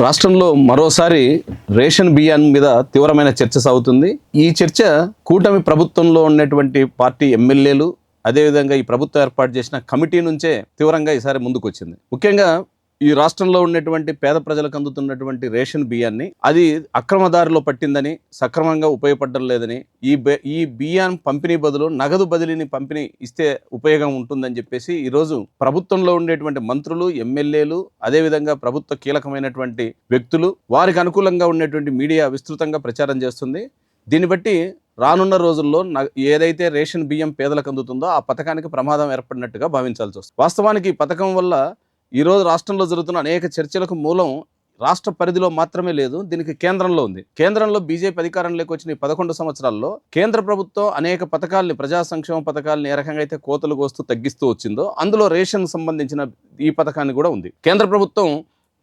రాష్ట్రంలో మరోసారి రేషన్ బియ్యం మీద తీవ్రమైన చర్చ సాగుతుంది. ఈ చర్చ కూటమి ప్రభుత్వంలో ఉన్నటువంటి పార్టీ ఎమ్మెల్యేలు అదేవిధంగా ఈ ప్రభుత్వం ఏర్పాటు చేసిన కమిటీ నుంచే తీవ్రంగా ఈసారి ముందుకు వచ్చింది ముఖ్యంగా ఈ రాష్ట్రంలో ఉన్నటువంటి పేద ప్రజలకు అందుతున్నటువంటి రేషన్ బియ్యాన్ని అది అక్రమదారిలో పట్టిందని సక్రమంగా ఉపయోగపడడం లేదని ఈ ఈ బియ్యం పంపిణీ బదులు నగదు బదిలీని పంపిణీ ఇస్తే ఉపయోగం ఉంటుందని చెప్పేసి ఈరోజు ప్రభుత్వంలో ఉండేటువంటి మంత్రులు ఎమ్మెల్యేలు అదేవిధంగా ప్రభుత్వ కీలకమైనటువంటి వ్యక్తులు వారికి అనుకూలంగా ఉండేటువంటి మీడియా విస్తృతంగా ప్రచారం చేస్తుంది. దీన్ని బట్టి రానున్న రోజుల్లో న- ఏదైతే రేషన్ బియ్యం పేదలకు అందుతుందో ఆ పథకానికి ప్రమాదం ఏర్పడినట్టుగా భావించాల్సి వస్తుంది. వాస్తవానికి ఈ పథకం వల్ల ఈరోజు రాష్ట్రంలో జరుగుతున్న అనేక చర్చలకు మూలం రాష్ట్ర పరిధిలో మాత్రమే లేదు దీనికి కేంద్రంలో ఉంది. కేంద్రంలో బీజేపీ అధికారంలోకి వచ్చిన ఈ పదకొండు సంవత్సరాల్లో కేంద్ర ప్రభుత్వం అనేక పథకాల్ని ప్రజా సంక్షేమ పథకాలని ఏ రకంగా అయితే కోతలు కోస్తూ తగ్గిస్తూ వచ్చిందో అందులో రేషన్ సంబంధించిన ఈ పథకాన్ని కూడా ఉంది. కేంద్ర ప్రభుత్వం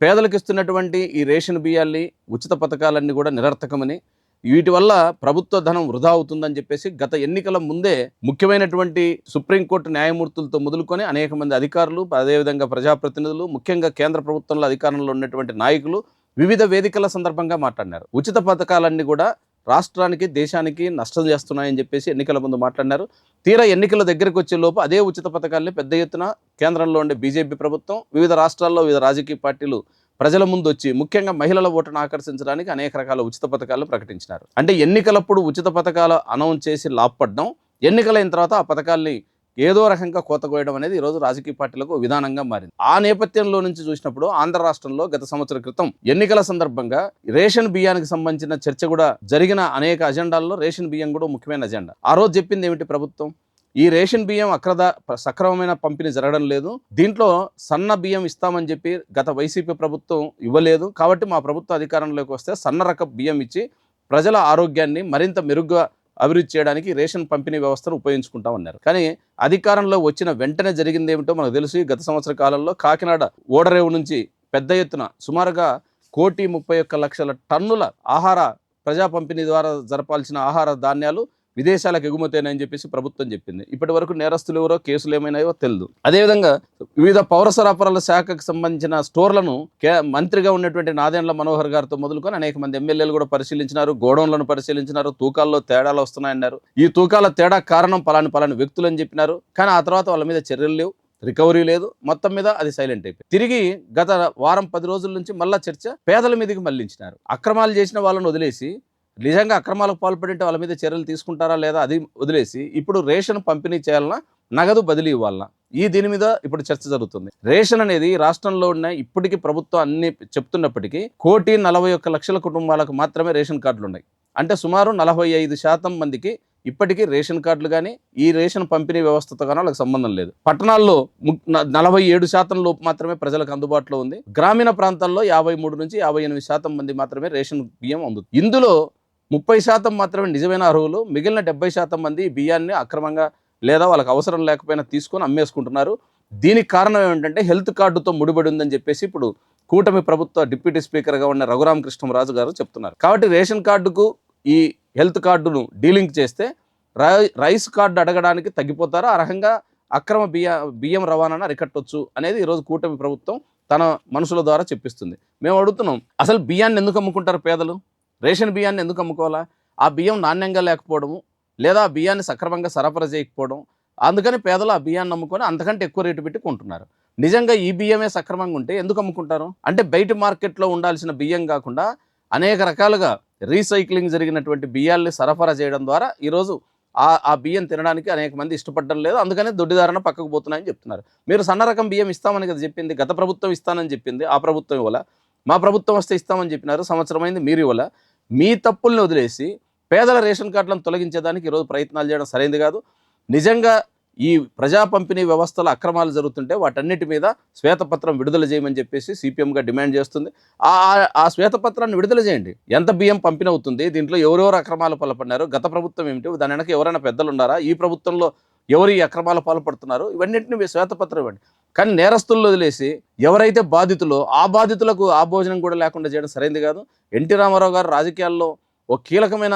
పేదలకు ఇస్తున్నటువంటి ఈ రేషన్ బియ్యాల్ని ఉచిత పథకాలన్నీ కూడా నిరర్థకమని వీటి వల్ల ప్రభుత్వ ధనం వృధా అవుతుందని చెప్పేసి గత ఎన్నికల ముందే ముఖ్యమైనటువంటి సుప్రీంకోర్టు న్యాయమూర్తులతో మొదలుకొని అనేక మంది అధికారులు అదేవిధంగా ప్రజాప్రతినిధులు ముఖ్యంగా కేంద్ర ప్రభుత్వంలో అధికారంలో ఉన్నటువంటి నాయకులు వివిధ వేదికల సందర్భంగా మాట్లాడినారు. ఉచిత పథకాలన్నీ కూడా రాష్ట్రానికి దేశానికి నష్టం చేస్తున్నాయని చెప్పేసి ఎన్నికల ముందు మాట్లాడినారు. తీరా ఎన్నికల దగ్గరికి వచ్చే లోపు అదే ఉచిత పథకాల్ని పెద్ద ఎత్తున కేంద్రంలో ఉండే బీజేపీ ప్రభుత్వం వివిధ రాష్ట్రాల్లో వివిధ రాజకీయ పార్టీలు ప్రజల ముందు వచ్చి ముఖ్యంగా మహిళల ఓటును ఆకర్షించడానికి అనేక రకాల ఉచిత పథకాలు ప్రకటించినారు. అంటే ఎన్నికలప్పుడు ఉచిత పథకాలు అనౌన్స్ చేసి లాభపడడం ఎన్నికలైన తర్వాత ఆ పథకాల్ని ఏదో రకంగా కోత కోయడం అనేది ఈరోజు రాజకీయ పార్టీలకు విధానంగా మారింది. ఆ నేపథ్యంలో నుంచి చూసినప్పుడు ఆంధ్ర రాష్ట్రంలో గత సంవత్సరం క్రితం ఎన్నికల సందర్భంగా రేషన్ బియ్యానికి సంబంధించిన చర్చ కూడా జరిగిన అనేక అజెండాల్లో రేషన్ బియ్యం కూడా ముఖ్యమైన అజెండా. ఆ రోజు చెప్పింది ఏమిటి ప్రభుత్వం? ఈ రేషన్ బియ్యం అక్రద సక్రమమైన పంపిణీ జరగడం లేదు. దీంట్లో సన్న బియ్యం ఇస్తామని చెప్పి గత వైసీపీ ప్రభుత్వం ఇవ్వలేదు. కాబట్టి మా ప్రభుత్వ అధికారంలోకి వస్తే సన్న రక బియ్యం ఇచ్చి ప్రజల ఆరోగ్యాన్ని మరింత మెరుగ్గా అభివృద్ధి చేయడానికి రేషన్ పంపిణీ వ్యవస్థను ఉపయోగించుకుంటామన్నారు కానీ అధికారంలో వచ్చిన వెంటనే జరిగింది ఏమిటో మనకు తెలుసు. గత సంవత్సర కాలంలో కాకినాడ ఓడరేవు నుంచి పెద్ద ఎత్తున సుమారుగా కోటి ముప్పై ఒక్క లక్షల టన్నుల ఆహార ప్రజా పంపిణీ ద్వారా జరపాల్సిన ఆహార ధాన్యాలు విదేశాలకు ఎగుమతేనని చెప్పేసి ప్రభుత్వం చెప్పింది. ఇప్పటి వరకు నేరస్తులు ఎవరో కేసులు ఏమైనాయో తెలియదు అదేవిధంగా వివిధ పౌర సరఫరాల శాఖకు సంబంధించిన స్టోర్లను కే మంత్రిగా ఉన్నటువంటి నాదెండ్ల మనోహర్ గారితో మొదలుకొని అనేక మంది ఎమ్మెల్యేలు కూడా పరిశీలించినారు గోడౌన్లను పరిశీలించినారు తూకాల్లో తేడాలు వస్తున్నాయన్నారు. ఈ తూకాల తేడా కారణం పలాని పలాని వ్యక్తులు అని చెప్పినారు. కానీ ఆ తర్వాత వాళ్ళ మీద చర్యలు లేవు రికవరీ లేదు మొత్తం మీద అది సైలెంట్ అయిపోయింది. తిరిగి గత వారం పది రోజుల నుంచి మళ్ళా చర్చ పేదల మీదకి మళ్ళించినారు అక్రమాలు చేసిన వాళ్ళని వదిలేసి నిజంగా అక్రమాలకు పాల్పడింటే వాళ్ళ మీద చర్యలు తీసుకుంటారా లేదా అది వదిలేసి ఇప్పుడు రేషన్ పంపిణీ చేయాలన్నా నగదు బదిలీ ఇవ్వాలన్నా ఈ దీని మీద ఇప్పుడు చర్చ జరుగుతుంది. రేషన్ అనేది రాష్ట్రంలో ఉన్న ఇప్పటికీ ప్రభుత్వం అన్ని చెప్తున్నప్పటికీ కోటి నలభై ఒక్క లక్షల కుటుంబాలకు మాత్రమే రేషన్ కార్డులు ఉన్నాయి. అంటే సుమారు నలభై ఐదు శాతం మందికి ఇప్పటికీ రేషన్ కార్డులు కానీ ఈ రేషన్ పంపిణీ వ్యవస్థతో కానీ వాళ్ళకి సంబంధం లేదు. పట్టణాల్లో న- నలభై ఏడు శాతం లోపు మాత్రమే ప్రజలకు అందుబాటులో ఉంది. గ్రామీణ ప్రాంతాల్లో యాభై మూడు నుంచి యాభై ఎనిమిది శాతం మంది మాత్రమే రేషన్ బియ్యం అందుతుంది. ఇందులో ముప్పై శాతం మాత్రమే నిజమైన అర్హులు మిగిలిన డెబ్బై శాతం మంది బియ్యాన్ని అక్రమంగా లేదా వాళ్ళకి అవసరం లేకపోయినా తీసుకొని అమ్మేసుకుంటున్నారు. దీనికి కారణం ఏమిటంటే హెల్త్ కార్డుతో ముడిపడి ఉందని చెప్పేసి ఇప్పుడు కూటమి ప్రభుత్వ డిప్యూటీ స్పీకర్గా ఉన్న రఘురామకృష్ణరాజు గారు చెప్తున్నారు. కాబట్టి రేషన్ కార్డుకు ఈ హెల్త్ కార్డును డీలింక్ చేస్తే రై- రైస్ కార్డు అడగడానికి తగ్గిపోతారు? ఆ రకంగా అక్రమ బియ్య బియ్యం రవాణాను అరికట్టొచ్చు అనేది ఈరోజు కూటమి ప్రభుత్వం తన మనుషుల ద్వారా చెప్పిస్తుంది. మేము అడుగుతున్నాం అసలు బియ్యాన్ని ఎందుకు అమ్ముకుంటారు పేదలు? రేషన్ బియ్యాన్ని ఎందుకు అమ్ముకోవాలా? ఆ బియ్యం నాణ్యంగా లేకపోవడము లేదా ఆ బియ్యాన్ని సక్రమంగా సరఫరా చేయకపోవడం అందుకని పేదలు ఆ బియ్యాన్ని అమ్ముకొని అంతకంటే ఎక్కువ రేటు పెట్టి కొంటున్నారు. నిజంగా ఈ బియ్యమే సక్రమంగా ఉంటే ఎందుకు అమ్ముకుంటారు? అంటే బయట మార్కెట్లో ఉండాల్సిన బియ్యం కాకుండా అనేక రకాలుగా రీసైక్లింగ్ జరిగినటువంటి బియ్యాల్ని సరఫరా చేయడం ద్వారా ఈరోజు ఆ ఆ బియ్యం తినడానికి అనేక మంది ఇష్టపడడం లేదు. అందుకనే దొడ్డిదారణ పక్కకు పోతున్నాయని చెప్తున్నారు. మీరు సన్న రకం బియ్యం ఇస్తామని కదా చెప్పింది గత ప్రభుత్వం ఇస్తానని చెప్పింది ఆ ప్రభుత్వం ఇవ్వాల? మా ప్రభుత్వం వస్తే ఇస్తామని చెప్పినారు సంవత్సరం అయింది మీరు ఇవ్వాల? మీ తప్పుల్ని వదిలేసి పేదల రేషన్ కార్డులను తొలగించేదానికి ఈరోజు ప్రయత్నాలు చేయడం సరైనది కాదు. నిజంగా ఈ ప్రజా పంపిణీ వ్యవస్థలో అక్రమాలు జరుగుతుంటే వాటన్నిటి మీద శ్వేతపత్రం విడుదల చేయమని చెప్పేసి సిపిఎంగా డిమాండ్ చేస్తుంది. ఆ ఆ- శ్వేతపత్రాన్ని విడుదల చేయండి. ఎంత బియ్యం పంపిణీ అవుతుంది? దీంట్లో ఎవరెవరు అక్రమాలు పాల్పడినారు గత ప్రభుత్వం ఏమిటి? దాని వెనక ఎవరైనా పెద్దలు ఉన్నారా? ఈ ప్రభుత్వంలో ఎవరు ఈ అక్రమాలు పాల్పడుతున్నారు? ఇవన్నింటిని శ్వేతపత్రం ఇవ్వండి. కానీ నేరస్తులను వదిలేసి ఎవరైతే బాధితులో ఆ బాధితులకు ఆ భోజనం కూడా లేకుండా చేయడం సరైంది కాదు. ఎన్టీ రామారావు గారు రాజకీయాల్లో ఒక కీలకమైన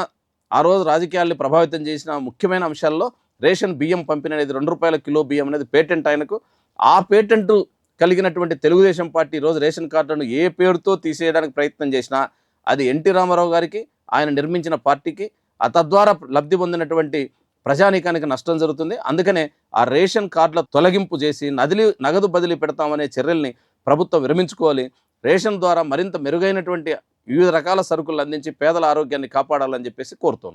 ఆ రోజు రాజకీయాల్ని ప్రభావితం చేసిన ముఖ్యమైన అంశాల్లో రేషన్ బియ్యం పంపిణీ అనేది రెండు రూపాయల కిలో బియ్యం అనేది పేటెంట్ ఆయనకు. ఆ పేటెంట్ కలిగినటువంటి తెలుగుదేశం పార్టీ రోజు రేషన్ కార్డులను ఏ పేరుతో తీసేయడానికి ప్రయత్నం చేసినా అది ఎన్టీ రామారావు గారికి ఆయన నిర్మించిన పార్టీకి ఆ తద్వారా లబ్ధి పొందినటువంటి ప్రజానీకానికి నష్టం జరుగుతుంది. అందుకనే ఆ రేషన్ కార్డుల తొలగింపు చేసి నదిలి నగదు బదిలీ పెడతామనే చర్యల్ని ప్రభుత్వం విరమించుకోవాలి. రేషన్ ద్వారా మరింత మెరుగైనటువంటి వివిధ రకాల సరుకులు అందించి పేదల ఆరోగ్యాన్ని కాపాడాలని చెప్పేసి కోరుతున్నాను